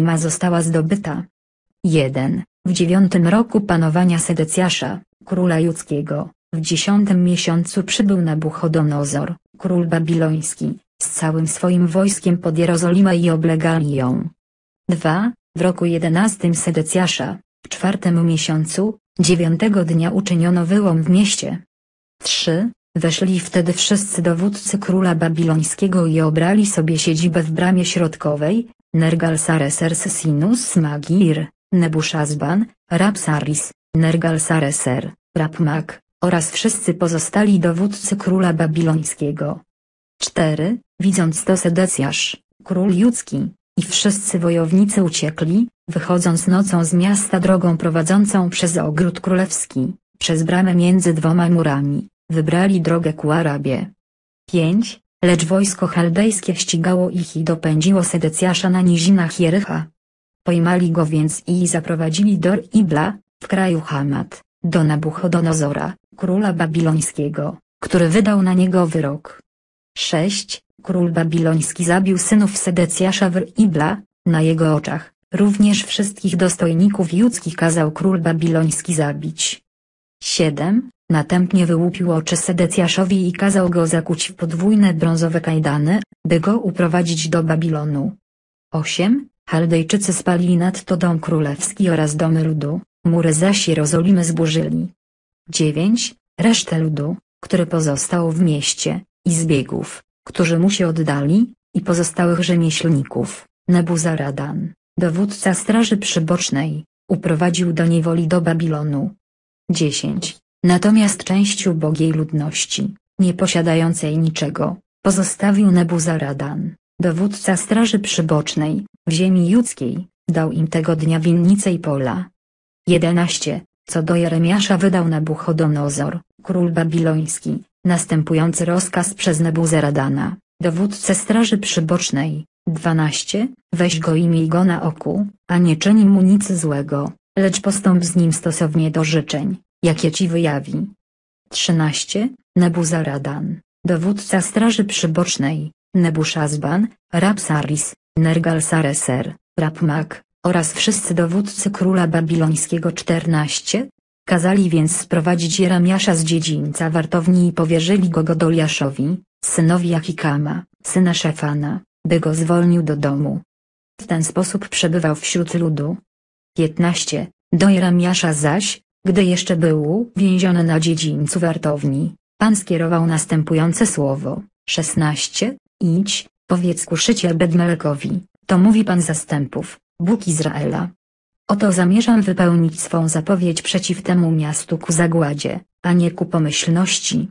Jerozolima została zdobyta. 1. W dziewiątym roku panowania Sedecjasza, króla judzkiego, w dziesiątym miesiącu przybył Nabuchodonozor, król babiloński, z całym swoim wojskiem pod Jerozolimę i oblegali ją. 2. W roku jedenastym Sedecjasza, w czwartym miesiącu, dziewiątego dnia uczyniono wyłom w mieście. 3. Weszli wtedy wszyscy dowódcy króla babilońskiego i obrali sobie siedzibę w bramie środkowej, Nergal-Sareser Sinus Magir, Nebuszazban, Rabsaris, Nergal-Sareser, Rabmak, oraz wszyscy pozostali dowódcy króla babilońskiego. 4. Widząc to Sedecjasz, król judzki, i wszyscy wojownicy uciekli, wychodząc nocą z miasta drogą prowadzącą przez ogród królewski, przez bramę między dwoma murami, wybrali drogę ku Arabie. 5. Lecz wojsko chaldejskie ścigało ich i dopędziło Sedecjasza na nizinach Jericha. Pojmali go więc i zaprowadzili do Ibla, w kraju Hamat, do Nabuchodonozora, króla babilońskiego, który wydał na niego wyrok. 6. Król babiloński zabił synów Sedecjasza w Ibla, na jego oczach, również wszystkich dostojników judzkich kazał król babiloński zabić. 7. Następnie wyłupił oczy Sedecjaszowi i kazał go zakuć w podwójne brązowe kajdany, by go uprowadzić do Babilonu. 8. Chaldejczycy spalili nadto dom królewski oraz domy ludu, mury zaś Jerozolimy zburzyli. 9. Resztę ludu, który pozostał w mieście, i zbiegów, którzy mu się oddali, i pozostałych rzemieślników, Nebuzaradan, dowódca straży przybocznej, uprowadził do niewoli do Babilonu. 10. Natomiast część ubogiej ludności, nie posiadającej niczego, pozostawił Nebuzaradan, dowódca straży przybocznej, w ziemi judzkiej, dał im tego dnia winnice i pola. 11. Co do Jeremiasza wydał Nabuchodonozor, król babiloński, następujący rozkaz przez Nebuzaradana, dowódcę straży przybocznej. 12. Weź go i miej go na oku, a nie czyni mu nic złego, lecz postąp z nim stosownie do życzeń, jakie ci wyjawi. 13. Nebuzaradan, dowódca straży przybocznej, Nebuszazban, Rabsaris, Nergal-Sareser, Rabmak, oraz wszyscy dowódcy króla babilońskiego 14. Kazali więc sprowadzić Jeremiasza z dziedzińca wartowni i powierzyli go Godoliaszowi, synowi Achikama, syna Szefana, by go zwolnił do domu. W ten sposób przebywał wśród ludu. 15. Do Jeremiasza zaś, gdy jeszcze był więziony na dziedzińcu wartowni, Pan skierował następujące słowo. 16. Idź, powiedz kuszyciel Bedmelekowi, to mówi Pan zastępów, Bóg Izraela. Oto zamierzam wypełnić swą zapowiedź przeciw temu miastu ku zagładzie, a nie ku pomyślności.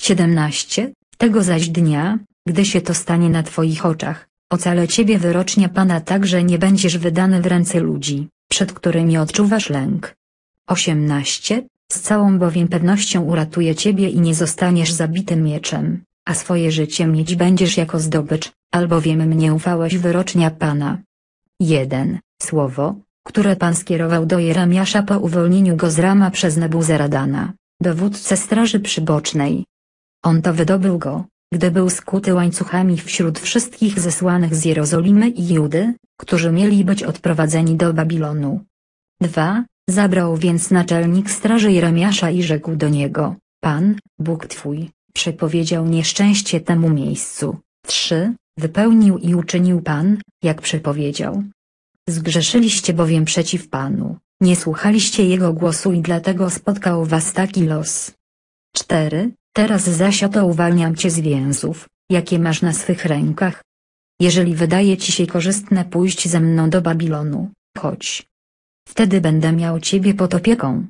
17. Tego zaś dnia, gdy się to stanie na Twoich oczach, ocalę Ciebie wyrocznia Pana tak, że nie będziesz wydany w ręce ludzi, przed którymi odczuwasz lęk. 18. Z całą bowiem pewnością uratuję Ciebie i nie zostaniesz zabity mieczem, a swoje życie mieć będziesz jako zdobycz, albowiem mnie ufałeś wyrocznia Pana. 1. Słowo, które Pan skierował do Jeremiasza po uwolnieniu go z rama przez Nebuzaradana, dowódcę straży przybocznej. On to wydobył go, gdy był skuty łańcuchami wśród wszystkich zesłanych z Jerozolimy i Judy, którzy mieli być odprowadzeni do Babilonu. 2. Zabrał więc naczelnik straży Jeremiasza i rzekł do niego, Pan, Bóg Twój, przepowiedział nieszczęście temu miejscu. 3. Wypełnił i uczynił Pan, jak przepowiedział. Zgrzeszyliście bowiem przeciw Panu, nie słuchaliście Jego głosu i dlatego spotkał was taki los. 4. Teraz zaś oto uwalniam cię z więzów, jakie masz na swych rękach. Jeżeli wydaje ci się korzystne pójść ze mną do Babilonu, chodź. Wtedy będę miał ciebie pod opieką.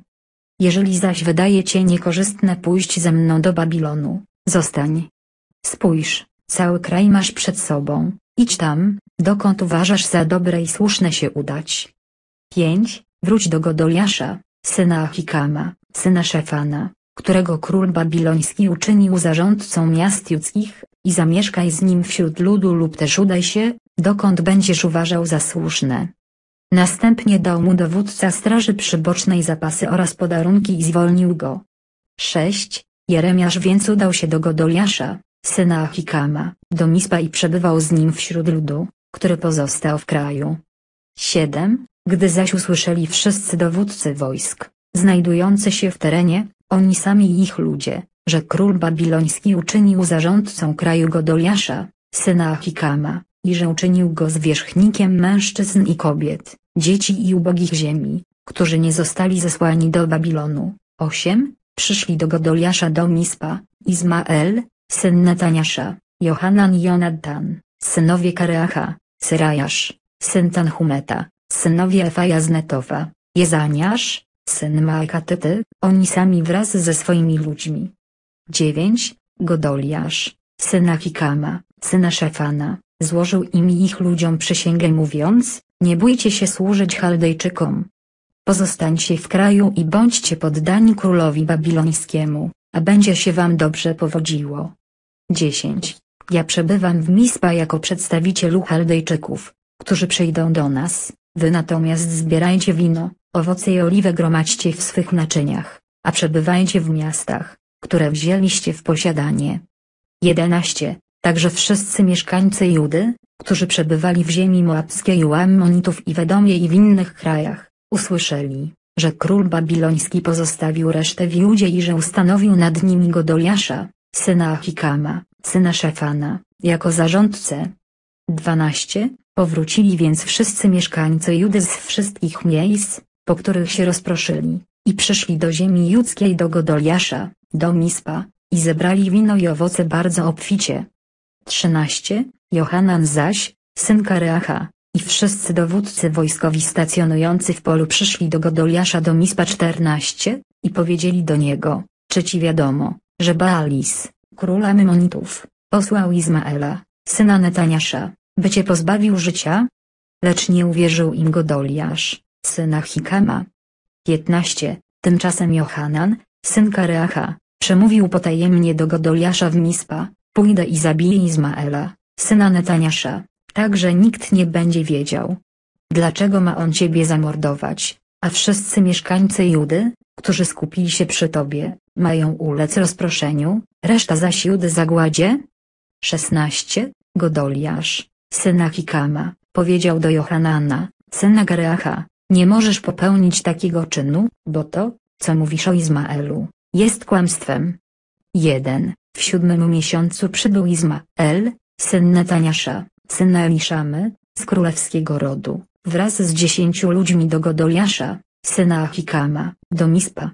Jeżeli zaś wydaje cię niekorzystne pójść ze mną do Babilonu, zostań. Spójrz, cały kraj masz przed sobą, idź tam, dokąd uważasz za dobre i słuszne się udać. 5. Wróć do Godoliasza, syna Achikama, syna Szefana, którego król babiloński uczynił zarządcą miast judzkich, i zamieszkaj z nim wśród ludu lub też udaj się, dokąd będziesz uważał za słuszne. Następnie dał mu dowódca straży przybocznej zapasy oraz podarunki i zwolnił go. 6. Jeremiasz więc udał się do Godoliasza, syna Achikama, do Mispa i przebywał z nim wśród ludu, który pozostał w kraju. 7. Gdy zaś usłyszeli wszyscy dowódcy wojsk, znajdujący się w terenie, oni sami i ich ludzie, że król babiloński uczynił zarządcą kraju Godoliasza, syna Achikama, i że uczynił go zwierzchnikiem mężczyzn i kobiet, dzieci i ubogich ziemi, którzy nie zostali zesłani do Babilonu. 8. Przyszli do Godoliasza do Mispa, Izmael, syn Netaniasza, Johanan i Jonatan, synowie Kareacha, Syrajasz, syn Tanhumeta, synowie Efaja z Netowa, Jezaniasz, syn Maakatyty, oni sami wraz ze swoimi ludźmi. 9. Godoliasz, syn Achikama, syna Szefana, złożył im i ich ludziom przysięgę mówiąc, nie bójcie się służyć Chaldejczykom. Pozostańcie w kraju i bądźcie poddani królowi babilońskiemu, a będzie się wam dobrze powodziło. 10. Ja przebywam w Mispa jako przedstawicielu Chaldejczyków, którzy przyjdą do nas, wy natomiast zbierajcie wino, owoce i oliwę gromadźcie w swych naczyniach, a przebywajcie w miastach, które wzięliście w posiadanie. 11. Także wszyscy mieszkańcy Judy, którzy przebywali w ziemi moabskiej u Ammonitów i w Edomie i w innych krajach, usłyszeli, że król babiloński pozostawił resztę w Judzie i że ustanowił nad nimi Godoliasza, syna Achikama, syna Szefana, jako zarządcę. 12. Powrócili więc wszyscy mieszkańcy Judy z wszystkich miejsc, po których się rozproszyli, i przyszli do ziemi judzkiej do Godoliasza, do Mispa, i zebrali wino i owoce bardzo obficie. 13. Johanan zaś, syn Kareacha, i wszyscy dowódcy wojskowi stacjonujący w polu przyszli do Godoliasza do Mispa 14, i powiedzieli do niego, czy ci wiadomo, że Baalis, króla Mymonitów, posłał Izmaela, syna Netaniasza, by cię pozbawił życia? Lecz nie uwierzył im Godoliasz, syna Hikama. 15. Tymczasem Johanan, syn Kareacha, przemówił potajemnie do Godoliasza w Mispa, pójdę i zabiję Izmaela, syna Netaniasza, tak że nikt nie będzie wiedział. Dlaczego ma on ciebie zamordować, a wszyscy mieszkańcy Judy, którzy skupili się przy tobie, mają ulec rozproszeniu, reszta zaś Judy zagładzie? 16. Godoliasz, syna Hikama, powiedział do Johanana, syna Gareacha, nie możesz popełnić takiego czynu, bo to, co mówisz o Izmaelu, jest kłamstwem. 1. W siódmym miesiącu przybył Izmael, syn Netaniasza, syna Eliszamy, z królewskiego rodu, wraz z dziesięciu ludźmi do Godoliasza, syna Achikama, do Mispa.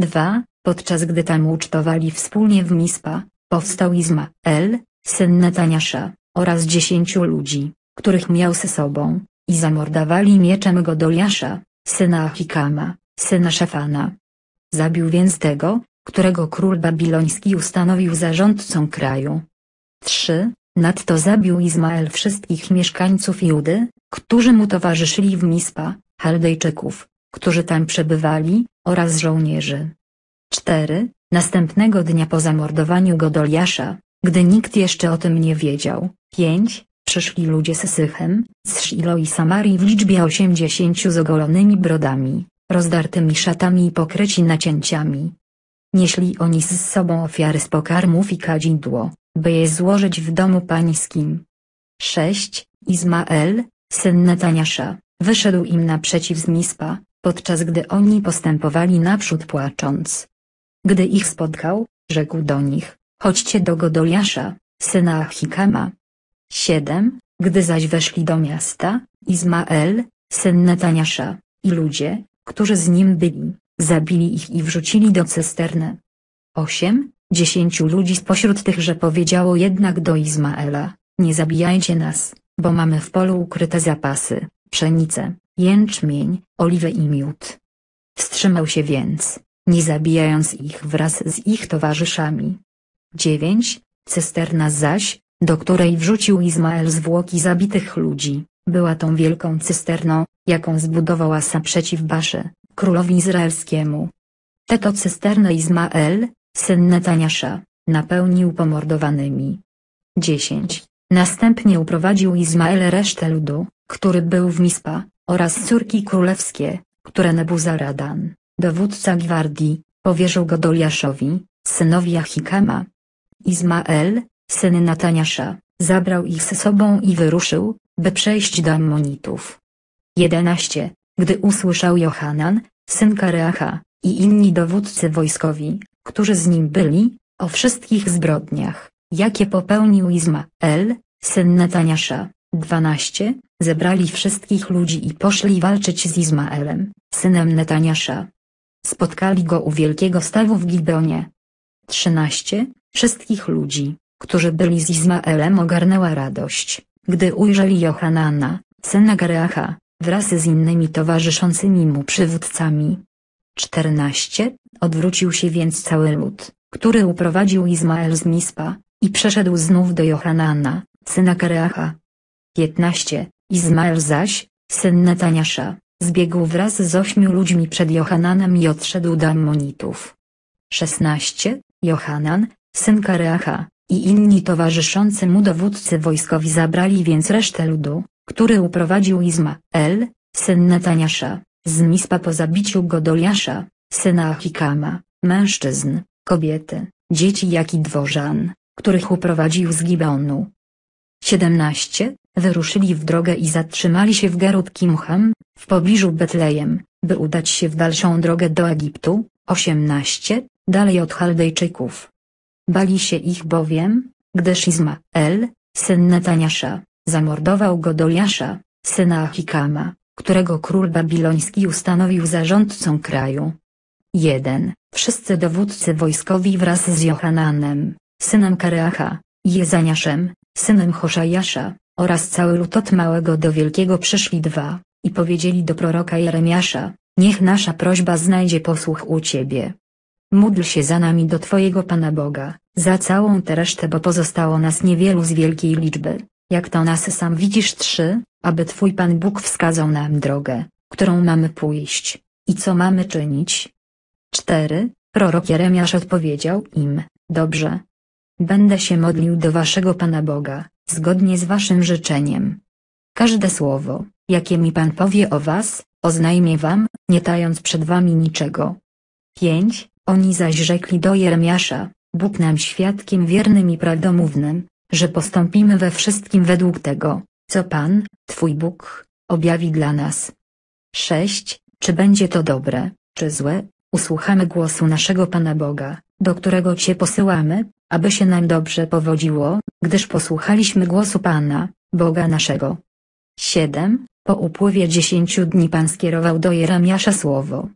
2. Podczas gdy tam ucztowali wspólnie w Mispa, powstał Izmael, syn Netaniasza, oraz dziesięciu ludzi, których miał ze sobą, i zamordowali mieczem Godoliasza, syna Achikama, syna Szafana. Zabił więc tego, którego król babiloński ustanowił zarządcą kraju. 3. Nadto zabił Izmael wszystkich mieszkańców Judy, którzy mu towarzyszyli w Mispa, Chaldejczyków, którzy tam przebywali, oraz żołnierzy. 4. Następnego dnia po zamordowaniu Godoliasza, gdy nikt jeszcze o tym nie wiedział, 5. Przyszli ludzie z Sychem, z Shilo i Samarii w liczbie osiemdziesięciu z ogolonymi brodami, rozdartymi szatami i pokryci nacięciami. Nieśli oni z sobą ofiary z pokarmów i kadzidło, by je złożyć w domu pańskim. 6. Izmael, syn Netaniasza, wyszedł im naprzeciw z Mispa, podczas gdy oni postępowali naprzód płacząc. Gdy ich spotkał, rzekł do nich, chodźcie do Godoliasza, syna Achikama. 7. Gdy zaś weszli do miasta, Izmael, syn Netaniasza, i ludzie, którzy z nim byli, zabili ich i wrzucili do cysterny. 8. Dziesięciu ludzi spośród tychże powiedziało jednak do Izmaela, nie zabijajcie nas, bo mamy w polu ukryte zapasy, pszenicę, jęczmień, oliwę i miód. Wstrzymał się więc, nie zabijając ich wraz z ich towarzyszami. 9. Cysterna zaś, do której wrzucił Izmael zwłoki zabitych ludzi, była tą wielką cysterną, jaką zbudował Asa przeciw Basze, królowi izraelskiemu. Tę to cysternę Izmael, syn Netaniasza, napełnił pomordowanymi. 10. Następnie uprowadził Izmael resztę ludu, który był w Mispa, oraz córki królewskie, które Nebuzaradan, dowódca gwardii, powierzył Godoliaszowi, synowi Achikama. Izmael, syn Nataniasza, zabrał ich ze sobą i wyruszył, by przejść do Ammonitów. 11. Gdy usłyszał Johanan, syn Kareacha, i inni dowódcy wojskowi, którzy z nim byli, o wszystkich zbrodniach, jakie popełnił Izmael, syn Netaniasza, 12. Zebrali wszystkich ludzi i poszli walczyć z Izmaelem, synem Netaniasza. Spotkali go u wielkiego stawu w Gibeonie. 13. Wszystkich ludzi, którzy byli z Izmaelem ogarnęła radość, gdy ujrzeli Johanana, syna Gareacha, wraz z innymi towarzyszącymi mu przywódcami. 14. Odwrócił się więc cały lud, który uprowadził Izmael z Mispa, i przeszedł znów do Johanana, syna Kareacha. 15. Izmael zaś, syn Netaniasza, zbiegł wraz z ośmiu ludźmi przed Johananem i odszedł do Ammonitów. 16. Johanan, syn Kareacha, i inni towarzyszący mu dowódcy wojskowi zabrali więc resztę ludu, który uprowadził Izmael, syn Netaniasza, z Mispa po zabiciu Godoliasza, syna Achikama, mężczyzn, kobiety, dzieci jak i dworzan, których uprowadził z Gibeonu. 17. Wyruszyli w drogę i zatrzymali się w Gerut Kimcham, w pobliżu Betlejem, by udać się w dalszą drogę do Egiptu. 18. Dalej od Chaldejczyków. Bali się ich bowiem, gdyż Izmael, syn Netaniasza, zamordował Godoliasza, syna Achikama, którego król babiloński ustanowił zarządcą kraju. 1. Wszyscy dowódcy wojskowi wraz z Johananem, synem Kareacha, Jezaniaszem, synem Hoszajasza, oraz cały lud od małego do wielkiego przyszli dwa, i powiedzieli do proroka Jeremiasza, niech nasza prośba znajdzie posłuch u Ciebie. Módl się za nami do Twojego Pana Boga, za całą tę resztę bo pozostało nas niewielu z wielkiej liczby, jak to nas sam widzisz trzy, aby Twój Pan Bóg wskazał nam drogę, którą mamy pójść, i co mamy czynić. 4. Prorok Jeremiasz odpowiedział im, dobrze. Będę się modlił do Waszego Pana Boga, zgodnie z Waszym życzeniem. Każde słowo, jakie mi Pan powie o Was, oznajmię Wam, nie tając przed Wami niczego. 5. Oni zaś rzekli do Jeremiasza, Bóg nam świadkiem wiernym i prawdomównym, że postąpimy we wszystkim według tego, co Pan, Twój Bóg, objawi dla nas. 6. Czy będzie to dobre, czy złe, usłuchamy głosu naszego Pana Boga, do którego Cię posyłamy, aby się nam dobrze powodziło, gdyż posłuchaliśmy głosu Pana, Boga naszego. 7. Po upływie dziesięciu dni Pan skierował do Jeremiasza słowo.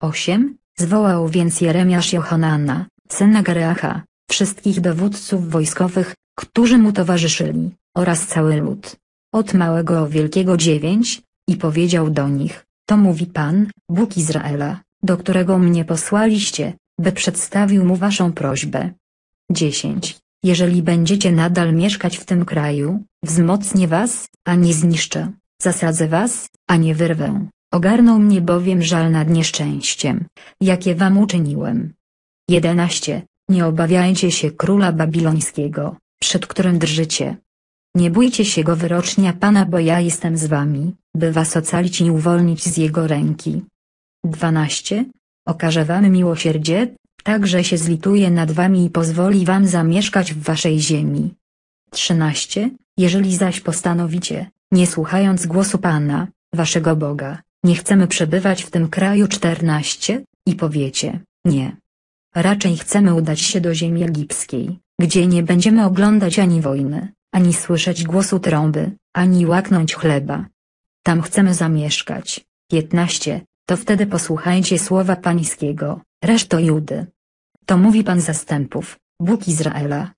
8. Zwołał więc Jeremiasz Johanana, syna Gareacha, wszystkich dowódców wojskowych, którzy mu towarzyszyli, oraz cały lud. Od małego wielkiego dziewięć, i powiedział do nich, to mówi Pan, Bóg Izraela, do którego mnie posłaliście, by przedstawił mu waszą prośbę. 10. Jeżeli będziecie nadal mieszkać w tym kraju, wzmocnię was, a nie zniszczę, zasadzę was, a nie wyrwę, ogarnął mnie bowiem żal nad nieszczęściem, jakie wam uczyniłem. 11. Nie obawiajcie się króla babilońskiego, przed którym drżycie. Nie bójcie się go wyrocznia Pana bo ja jestem z wami, by was ocalić i uwolnić z jego ręki. 12. Okaże wam miłosierdzie, tak że się zlituje nad wami i pozwoli wam zamieszkać w waszej ziemi. 13. Jeżeli zaś postanowicie, nie słuchając głosu Pana, waszego Boga, nie chcemy przebywać w tym kraju 14, i powiecie, nie. Raczej chcemy udać się do ziemi egipskiej, gdzie nie będziemy oglądać ani wojny, ani słyszeć głosu trąby, ani łaknąć chleba. Tam chcemy zamieszkać. 15. To wtedy posłuchajcie słowa pańskiego, reszto Judy. To mówi Pan zastępów, Bóg Izraela,